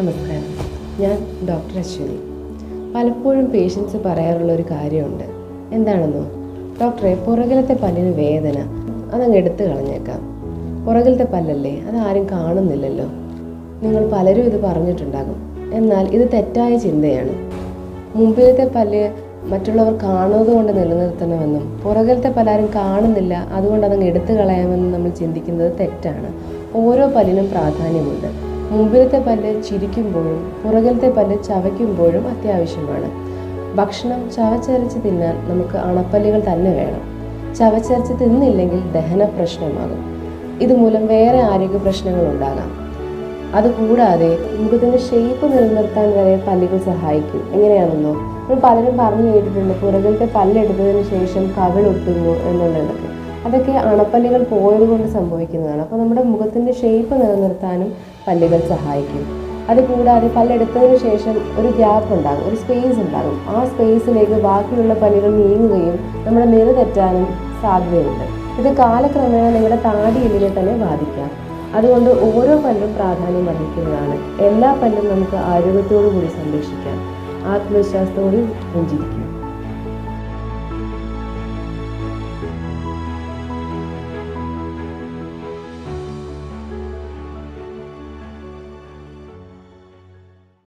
നമസ്കാരം. ഞാൻ ഡോക്ടർ അശ്വിനി. പലപ്പോഴും പേഷ്യൻസ് പറയാറുള്ള ഒരു കാര്യമുണ്ട്. എന്താണെന്നോ? ഡോക്ടറെ പുറകിലത്തെ പല്ലിന് വേദന അതങ്ങ് എടുത്തു കളഞ്ഞേക്കാം. പുറകിലത്തെ പല്ലല്ലേ? അതാരും കാണുന്നില്ലല്ലോ. നിങ്ങൾ പലരും ഇത് പറഞ്ഞിട്ടുണ്ടാകും. എന്നാൽ ഇത് തെറ്റായ ചിന്തയാണ്. മുമ്പിലത്തെ പല്ല് മറ്റുള്ളവർ കാണുന്നത് കൊണ്ട് നിലനിർത്തണമെന്നും പുറകിലത്തെ പലരും കാണുന്നില്ല അതുകൊണ്ട് അതങ്ങ് എടുത്തു കളയാമെന്നും നമ്മൾ ചിന്തിക്കുന്നത് തെറ്റാണ്. ഓരോ പല്ലിനും പ്രാധാന്യമുണ്ട്. മുമ്പിലത്തെ പല്ല് ചിരിക്കുമ്പോഴും പുറകിലത്തെ പല്ല് ചവയ്ക്കുമ്പോഴും അത്യാവശ്യമാണ്. ഭക്ഷണം ചവച്ചരച്ച് തിന്നാൻ നമുക്ക് അണപ്പല്ലുകൾ തന്നെ വേണം. ചവച്ചരച്ച് തിന്നില്ലെങ്കിൽ ദഹന പ്രശ്നമാകും. ഇതുമൂലം വേറെ ആരോഗ്യ പ്രശ്നങ്ങൾ ഉണ്ടാകാം. അതുകൂടാതെ മുഖത്തിന്റെ ഷേപ്പ് നിലനിർത്താൻ വരെ പല്ലുകൾ സഹായിക്കും. എങ്ങനെയാണെന്നോ? നമ്മൾ പലരും പറഞ്ഞു കേട്ടിട്ടുണ്ട് പുറകിലത്തെ പല്ലെടുത്തതിന് ശേഷം കവിളൊട്ടുന്നു എന്നുള്ളതൊക്കെ അതൊക്കെ അണപ്പല്ലുകൾ പോയത് കൊണ്ട് സംഭവിക്കുന്നതാണ്. അപ്പോൾ നമ്മുടെ മുഖത്തിന്റെ ഷേപ്പ് നിലനിർത്താനും പല്ലുകൾ സഹായിക്കും. അതുകൂടാതെ പല്ലെടുത്തതിന് ശേഷം ഒരു ഗ്യാപ്പ് ഉണ്ടാകും ഒരു സ്പേസ് ഉണ്ടാകും. ആ സ്പേസിലേക്ക് ബാക്കിയുള്ള പല്ലുകൾ നീങ്ങുകയും നമ്മുടെ നിറ തെറ്റാനും സാധ്യതയുണ്ട്. ഇത് കാലക്രമേണ നിങ്ങളുടെ താടി എല്ലിനെ തന്നെ ബാധിക്കാം. അതുകൊണ്ട് ഓരോ പല്ലും പ്രാധാന്യം അർഹിക്കുന്നതാണ്. എല്ലാ പല്ലും നമുക്ക് ആരോഗ്യത്തോടു കൂടി സംരക്ഷിക്കാം. ആത്മവിശ്വാസത്തോടെ പുഞ്ചിരിക്കും.